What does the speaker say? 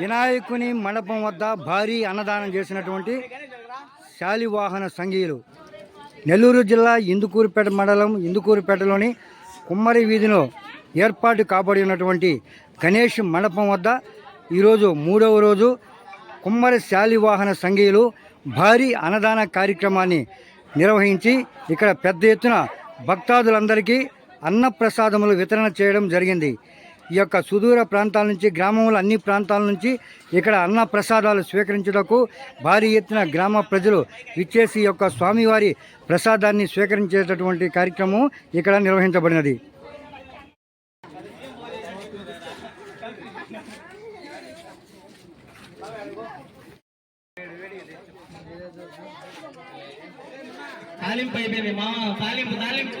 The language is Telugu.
వినాయకుని మండపం వద్ద భారీ అన్నదానం చేసినటువంటి శాలివాహన సంఘీయులు. నెల్లూరు జిల్లా ఇందుకూరుపేట మండలం ఇందుకూరుపేటలోని కుమ్మరి వీధిలో ఏర్పాటు కాబడి ఉన్నటువంటి గణేష్ మండపం వద్ద ఈరోజు మూడవ రోజు కుమ్మరి శాలివాహన సంఘీయులు భారీ అన్నదాన కార్యక్రమాన్ని నిర్వహించి ఇక్కడ పెద్ద ఎత్తున భక్తాదులందరికీ అన్నప్రసాదములు వితరణ చేయడం జరిగింది. ఈ యొక్క సుదూర ప్రాంతాల నుంచి గ్రామంలో అన్ని ప్రాంతాల నుంచి ఇక్కడ అన్న ప్రసాదాలు స్వీకరించుటకు భారీ ఎత్తున గ్రామ ప్రజలు విచ్చేసి ఈ యొక్క స్వామివారి ప్రసాదాన్ని స్వీకరించేటటువంటి కార్యక్రమం ఇక్కడ నిర్వహించబడినది. తాలింపు అయిపోయింది. మా తాలింపు తాలింపు.